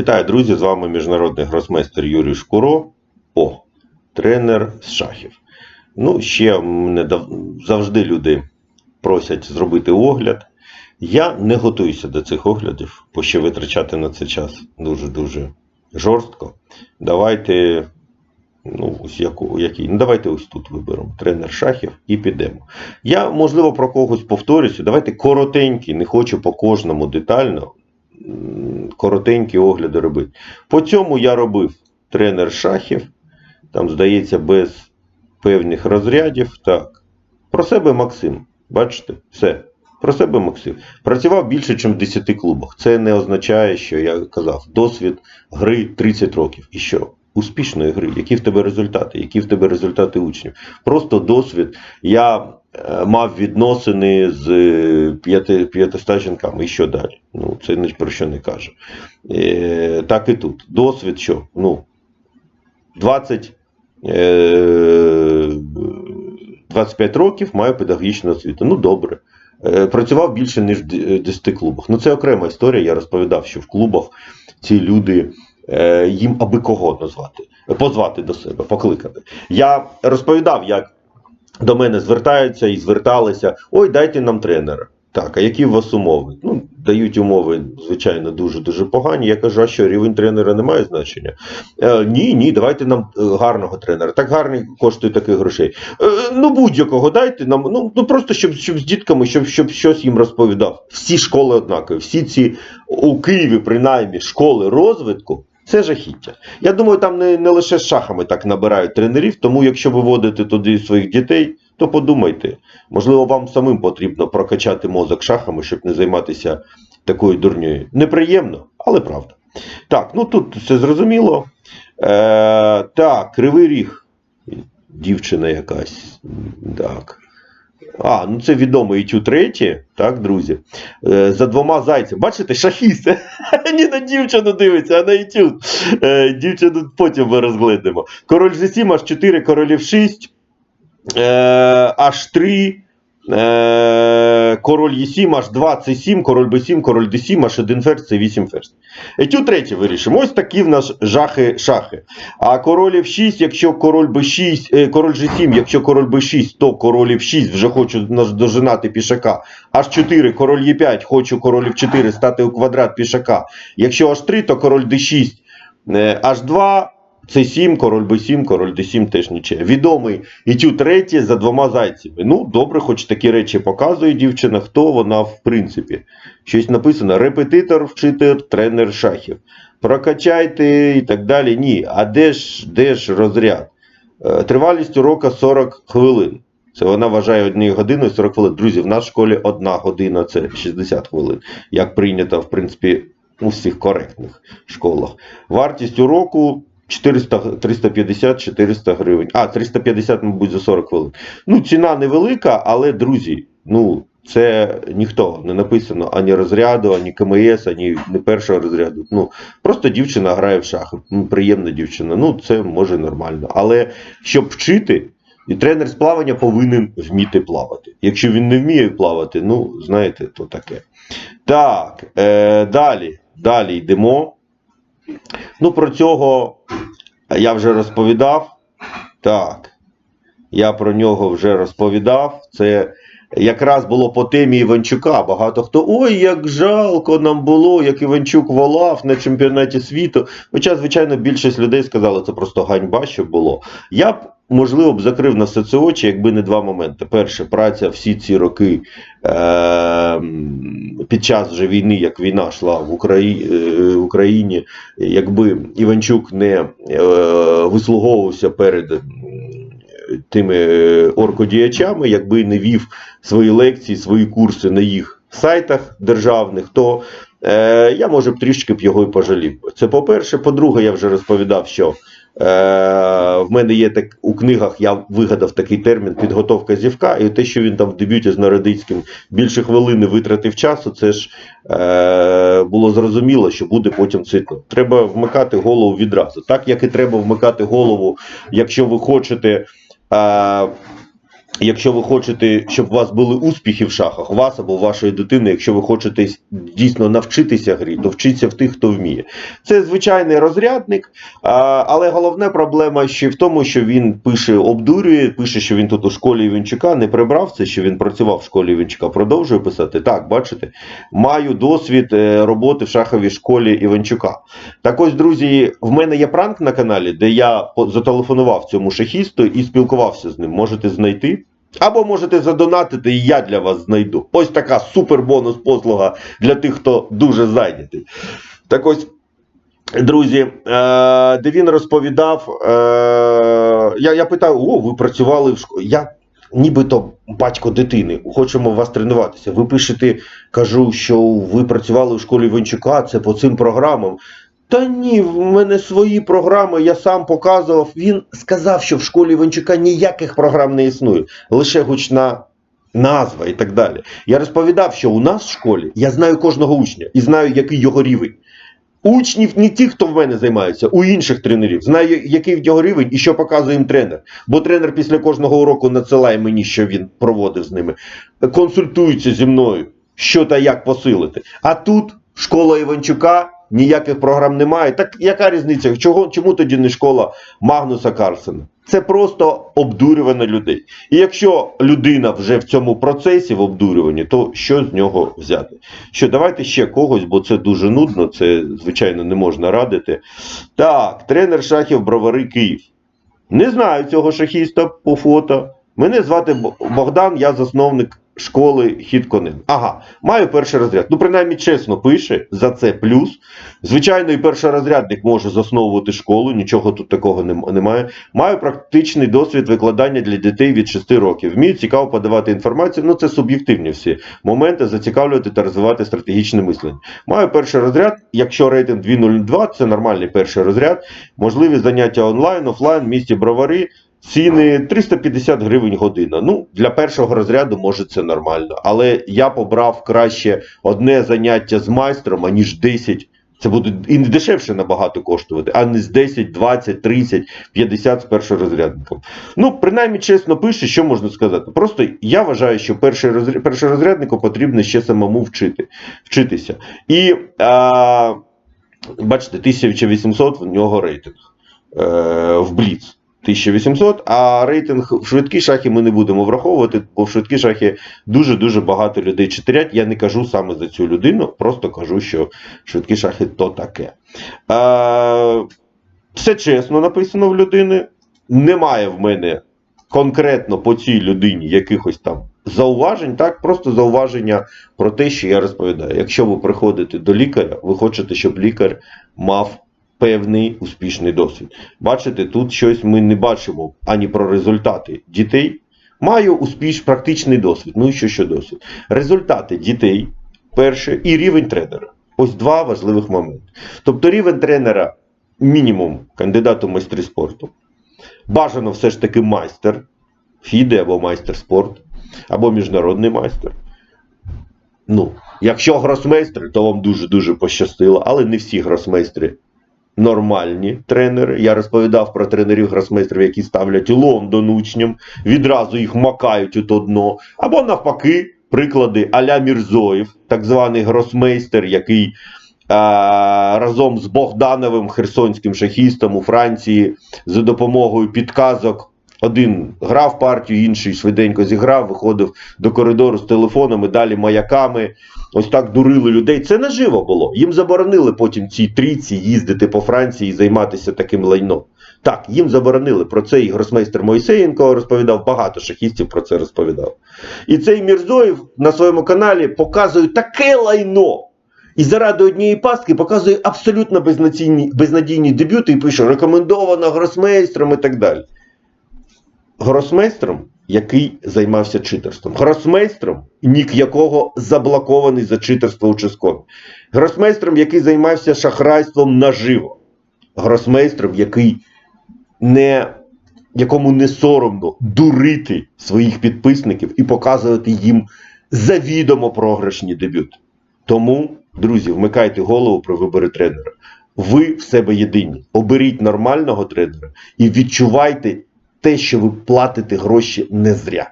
Вітаю, друзі! З вами міжнародний гросмейстер Юрій Шкуро, О, тренер з шахів. Ну, ще мене завжди люди просять зробити огляд. Я не готуюся до цих оглядів, бо ще витрачати на це час дуже-дуже жорстко. Давайте, ну, ось яку, який. Ну, давайте ось тут виберемо тренер шахів і підемо. Я, можливо, про когось повторюся. Давайте коротенький, не хочу по кожному детально. Коротенькі огляди робити. По цьому я робив тренер шахів, там, здається, без певних розрядів. Так. Про себе Максим. Бачите? Все. Про себе Максим. Працював більше, ніж в 10 клубах. Це не означає, що я казав, досвід гри 30 років. І що? Успішної гри, які в тебе результати, які в тебе результати учнів. Просто досвід. Я е, мав відносини з е, п'яти, 500 жінками і що далі. Ну, це ні про що не каже. Е, так і тут. Досвід що? Ну, 20, е, 25 років маю педагогічну освіту. Ну, добре. Е, Працював більше, ніж в 10 клубах. Ну, це окрема історія. Я розповідав, що в клубах ці люди. Е, Їм аби кого назвати, позвати до себе, покликати. Я розповідав, як до мене звертаються і зверталися: ой, дайте нам тренера. Так, а які у вас умови? Ну, дають умови, звичайно, дуже-дуже погані. Я кажу, а що, рівень тренера не має значення? Е, ні, ні, давайте нам е, гарного тренера. Так гарний коштує таких грошей. Е, ну, будь-якого дайте нам. Ну, ну просто щоб, щоб з дітками, щоб, щоб щось їм розповідав. Всі школи однакові, всі ці у Києві, принаймні, школи розвитку. Це жахіття. Я думаю, там не, не лише шахами так набирають тренерів, тому якщо ви водите туди своїх дітей, то подумайте, можливо, вам самим потрібно прокачати мозок шахами, щоб не займатися такою дурньою. Неприємно, але правда. Так, ну тут все зрозуміло. Е, так, кривий ріг. Дівчина якась. Так. А, ну це відомий Ітю третє, так, друзі. Е, за двома зайцями. Бачите, шахіст. Ні на дівчину дивиться, а на Ітю. Е, дівчину потім ми розглядимо. Король G7, H4, королів 6, е, H3, е, король Е7, H2, C7, король B7, король D7, H1 ферзь, C8 ферзь. Етю третє вирішимо. Ось такі в нас жахи-шахи. А король F6, якщо король B6, е, король G7, якщо король B6, то король F6, вже хочу дожинати пішака. H4, король Е5, хочу король F4 стати у квадрат пішака. Якщо H3, то король D6, е, H2, C7, король B7, король D7 теж нічого. Відомий Ітю третє за двома зайцями. Ну, добре, хоч такі речі показує дівчина, хто вона в принципі. Щось написано: репетитор, вчитель, тренер шахів. Прокачайте і так далі. Ні. А де ж, де ж розряд? Е, Тривалість урока 40 хвилин. Це вона вважає однією годиною 40 хвилин. Друзі, в нашій школі одна година це 60 хвилин. Як прийнято, в принципі, у всіх коректних школах. Вартість уроку 400, 350-400 гривень. А, 350, мабуть, за 40 хвилин. Ну, ціна невелика, але, друзі, ну, це ніхто не написано ані розряду, ані КМС, ані не першого розряду. Ну, просто дівчина грає в шахи. Ну, приємна дівчина. Ну, це може нормально. Але щоб вчити, і тренер з плавання повинен вміти плавати. Якщо він не вміє плавати, ну, знаєте, то таке. Так, е, далі. Далі йдемо. Ну, про цього я вже розповідав. Так. Я про нього вже розповідав. Це якраз було по темі Іванчука. Багато хто. Ой, як жалко нам було, як Іванчук волав на чемпіонаті світу. Хоча, звичайно, більшість людей сказали, це просто ганьба, що було. Я б, можливо, б закрив на все це очі, якби не два моменти. Перше, праця всі ці роки е- під час вже війни, як війна йшла в Украї... е, Україні, якби Іванчук не е- вислуговувався перед тими оркодіячами, якби не вів свої лекції, свої курси на їх сайтах державних, то е, я може б трішки б його і пожалів. Це по-перше. По-друге, я вже розповідав, що в мене є так у книгах, я вигадав такий термін підготовка зівка, і те, що він там в дебюті з Народицьким більше хвилини витратив часу, це ж е, було зрозуміло, що буде потім цикл. Треба вмикати голову відразу. Так як і треба вмикати голову, якщо ви хочете. Е, Якщо ви хочете, щоб у вас були успіхи в шахах, вас або вашої дитини, якщо ви хочете дійсно навчитися грі, то вчіться в тих, хто вміє. Це звичайний розрядник, але головна проблема ще в тому, що він пише, обдурює, пише, що він тут у школі Івенчука, не прибрав це, що він працював в школі Івенчука, продовжує писати. Так, бачите, маю досвід е, роботи в шаховій школі Івенчука. Так ось, друзі, в мене є пранк на каналі, де я зателефонував цьому шахісту і спілкувався з ним. Можете знайти. Або можете задонатити, і я для вас знайду. Ось така супер бонус послуга для тих, хто дуже зайнятий. Так ось, друзі, е, де він розповідав, е, я, я питаю: о, ви працювали в школі. Я нібито батько дитини, хочемо вас тренуватися. Ви пишете, кажу, що ви працювали в школі Венчука, це по цим програмам. Та ні, в мене свої програми, я сам показував. Він сказав, що в школі Іванчука ніяких програм не існує, лише гучна назва і так далі. Я розповідав, що у нас в школі я знаю кожного учня і знаю, який його рівень. Учнів не ті, хто в мене займається, у інших тренерів. Знаю, який в нього рівень і що показує їм тренер. Бо тренер після кожного уроку надсилає мені, що він проводив з ними. Консультується зі мною, що та як посилити. А тут школа Іванчука, ніяких програм немає. Так яка різниця? Чого, чому тоді не школа Магнуса Карлсена? Це просто обдурювання людей. І якщо людина вже в цьому процесі в обдурюванні, то що з нього взяти? Що давайте ще когось, бо це дуже нудно, це звичайно не можна радити. Так, тренер шахів Бровари Київ. Не знаю цього шахіста по фото. Мене звати Богдан, я засновник школи хід конем. Ага, маю перший розряд. Ну, принаймні, чесно пише за це плюс. Звичайно, і першорозрядник може засновувати школу, нічого тут такого немає. Маю практичний досвід викладання для дітей від 6 років. Вмію цікаво подавати інформацію. Ну, це суб'єктивні всі моменти, зацікавлювати та розвивати стратегічне мислення. Маю перший розряд. Якщо рейтинг 2.02, це нормальний перший розряд. Можливі заняття онлайн, офлайн, в місті бровари. Ціни 350 гривень година. Ну, для першого розряду може це нормально. Але я побрав краще одне заняття з майстром, аніж 10. Це буде і не дешевше набагато коштувати, а не з 10, 20, 30, 50 з першорозрядником. Ну, принаймні, чесно пише, що можна сказати. Просто я вважаю, що перший розряд, першорозряднику потрібно ще самому вчити, вчитися. І а, бачите, 1800 в нього рейтинг е, в Бліц. 1800, а рейтинг в швидкі шахи ми не будемо враховувати, бо в швидкі шахи дуже-дуже багато людей читерять. Я не кажу саме за цю людину, просто кажу, що швидкі шахи то таке. Е, все чесно написано в людини. Немає в мене конкретно по цій людині якихось там зауважень, так, просто зауваження про те, що я розповідаю. Якщо ви приходите до лікаря, ви хочете, щоб лікар мав певний успішний досвід. Бачите, тут щось ми не бачимо ані про результати дітей. Маю успіш, практичний досвід. Ну і що, що досвід? Результати дітей, перше, і рівень тренера. Ось два важливих моменти. Тобто рівень тренера мінімум кандидат у майстри спорту. Бажано все ж таки майстер фіде або майстер спорту, або міжнародний майстер. Ну, якщо гросмейстри, то вам дуже-дуже пощастило, але не всі гросмейстри нормальні тренери. Я розповідав про тренерів гросмейстрів, які ставлять Лондон учням, відразу їх макають у то дно. Або навпаки, приклади Аля Мірзоєв, так званий гросмейстер, який разом з Богдановим херсонським шахістом у Франції за допомогою підказок. Один грав партію, інший швиденько зіграв, виходив до коридору з телефонами, далі маяками. Ось так дурили людей. Це наживо було. Їм заборонили потім цій трійці їздити по Франції і займатися таким лайном. Так, їм заборонили. Про це і гросмейстер Мойсеєнко розповідав, багато шахістів про це розповідав. І цей Мірзоєв на своєму каналі показує таке лайно. І заради однієї пастки показує абсолютно безнадійні, безнадійні дебюти і пише рекомендовано гросмейстром і так далі. Гросмейстром, який займався читерством. Гросмейстром, нік якого заблокований за читерство у Ческомі. Гросмейстром, який займався шахрайством наживо. Гросмейстром, який не, якому не соромно дурити своїх підписників і показувати їм завідомо програшні дебюти. Тому, друзі, вмикайте голову про вибори тренера. Ви в себе єдині. Оберіть нормального тренера і відчувайте те, що ви платите гроші не зря.